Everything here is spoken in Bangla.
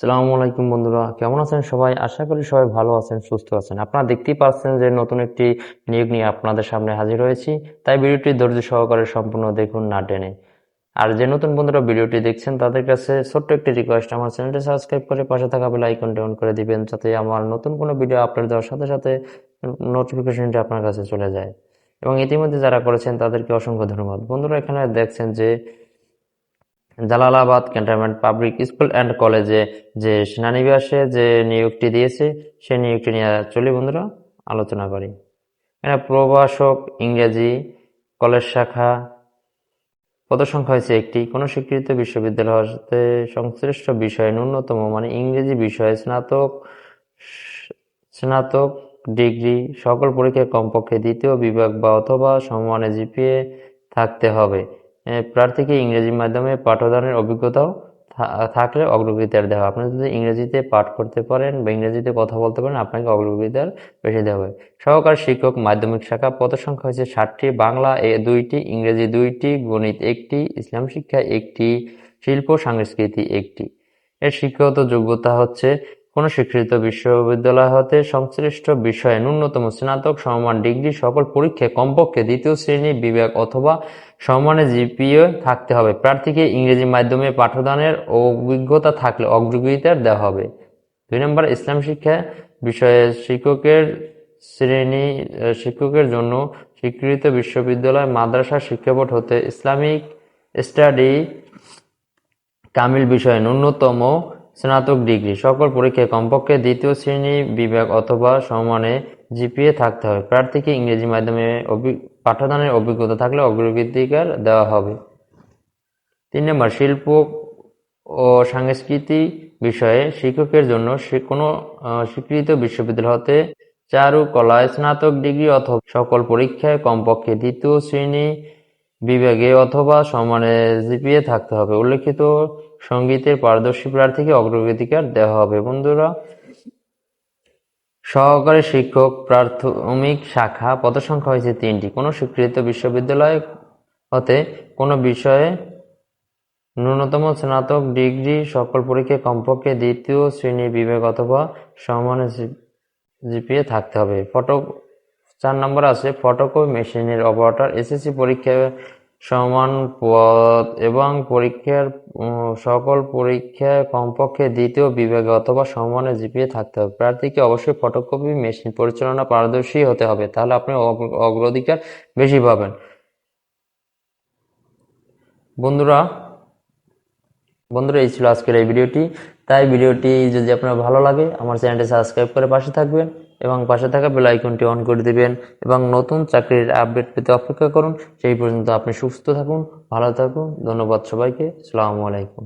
সালামু আলাইকুম বন্ধুরা, কেমন আছেন সবাই? আশা করি সবাই ভালো আছেন, সুস্থ আছেন। আপনারা দেখতেই পাচ্ছেন যে নতুন একটি নিয়োগ নিয়ে আপনাদের সামনে হাজির হয়েছি। তাই ভিডিওটি ধৈর্য সহকারে সম্পূর্ণ দেখুন, না টেনে। আর যে নতুন বন্ধুরা ভিডিওটি দেখছেন, তাদের কাছে ছোট্ট একটি রিকোয়েস্ট আমার চ্যানেলটি সাবস্ক্রাইব করে পাশে থাকা বেল আইকনটি অন করে দিবেন, যাতে আমার নতুন কোনো ভিডিও আপলোড দেওয়ার সাথে সাথে নোটিফিকেশনটি আপনার কাছে চলে যায়। এবং ইতিমধ্যে যারা করেছেন, তাদেরকে অসংখ্য ধন্যবাদ। বন্ধুরা, এখানে দেখছেন যে Jalalabad cantonment public school and কলেজে যে সেনানিবাসে যে নিয়োগটি দিয়েছে, সেই নিয়োগটি নিয়ে চলি বন্ধুরা, আলোচনা করি। এখানে প্রভাষক ইংরেজি কলেজ শাখা পদ সংখ্যা হয়েছে একটি। কোনো স্বীকৃত বিশ্ববিদ্যালয় হতে সংশ্লিষ্ট বিষয়ে ন্যূনতম মানে ইংরেজি বিষয়ে স্নাতক স্নাতক ডিগ্রি সকল পরীক্ষায় কমপক্ষে দ্বিতীয় বিভাগ বা অথবা সমমানে জিপিএ থাকতে হবে। প্রার্থীকে ইংরেজি মাধ্যমে পাঠদানের অভিজ্ঞতাও থাকলে অগ্রগতির দেওয়া আপনি যদি ইংরেজিতে পাঠ করতে পারেন বা ইংরেজিতে কথা বলতে পারেন, আপনাকে অগ্রগতির বেশি দেওয়া হবে। সহকার শিক্ষক মাধ্যমিক শাখা পদ সংখ্যা হয়েছে ষাটটি, বাংলা এ দুইটি, ইংরেজি দুইটি, গণিত একটি, ইসলাম শিক্ষা একটি, শিল্প সংস্কৃতি একটি। এর শিক্ষাগত যোগ্যতা হচ্ছে কোন স্বীকৃত বিশ্ববিদ্যালয় হতে সংশ্লিষ্ট বিষয়ে ন্যূনতম স্নাতক সমমান ডিগ্রি সকল পরীক্ষায় কমপক্ষে দ্বিতীয় শ্রেণি বিভাগ অথবা সমমানের জিপিএ থাকতে হবে। প্রার্থীকে ইংরেজি মাধ্যমে পাঠদানের অভিজ্ঞতা থাকলে অগ্রগতির দেওয়া হবে। দুই নম্বর, ইসলাম শিক্ষা বিষয়ে শিক্ষকের শ্রেণি শিক্ষকের জন্য স্বীকৃত বিশ্ববিদ্যালয়, মাদ্রাসা শিক্ষা বোর্ড হতে ইসলামিক স্টাডি কামিল বিষয়ে ন্যূনতম স্নাতক ডিগ্রি। সকল পরীক্ষায় কমপক্ষে দ্বিতীয় শ্রেণি বিভাগ অথবা সমানে জিপিএ থাকতে হবে। প্রার্থীকে ইংরেজি মাধ্যমে পাঠদানের অভিজ্ঞতা থাকলে অগ্রগতিকার দেওয়া হবে। তিন নম্বর, শিল্প ও সাংস্কৃতিক বিষয়ে শিক্ষকের জন্য সে- কোনো স্বীকৃত বিশ্ববিদ্যালয় হতে চারুকলায় স্নাতক ডিগ্রি অথবা সকল পরীক্ষায় কমপক্ষে দ্বিতীয় শ্রেণি বিভাগে অথবা সমানে জিপিএ থাকতে হবে। উল্লেখিত সঙ্গীতের পারদর্শী প্রার্থীকে অগ্রগতিকার দেওয়া হবে। বন্ধুরা, সহকারী শিক্ষক, প্রাথমিক শাখা, পদসংখ্যা হয়েছে তিনটি। কোনো স্বীকৃত বিশ্ববিদ্যালয় হতে কোনো বিষয়ে ন্যূনতম স্নাতক ডিগ্রি, সকল পরীক্ষায় কমপক্ষে দ্বিতীয় শ্রেণির বিভাগ অথবা সমান জিপিএ থাকতে হবে। ফটো, চার নম্বর আছে, ফটোকপি মেশিনের অপারেটর, এসএসসি পরীক্ষায় সমান পদ এবং পরীক্ষার সকল পরীক্ষায় কমপক্ষে দ্বিতীয় বিভাগে অথবা সমানে জিপিএ থাকতে হবে। প্রার্থীকে অবশ্যই ফটোকপি, মেশিন পরিচালনা, পারদর্শী হতে হবে। তাহলে আপনি অগ্র- অগ্রাধিকার বেশি পাবেন। বন্ধুরা বন্ধুরা, এই ছিল আজকের এই ভিডিওটি। তাই ভিডিওটি যদি আপনার ভালো লাগে, আমার চ্যানেলটি সাবস্ক্রাইব করে পাশে থাকবেন এবং পাশে থাকা বেল আইকনটি অন করে দিবেন এবং নতুন চাকরির আপডেট পেতে অপেক্ষা করুন। সেই পর্যন্ত আপনি সুস্থ থাকুন, ভালো থাকুন। ধন্যবাদ সবাইকে। আসসালামু আলাইকুম।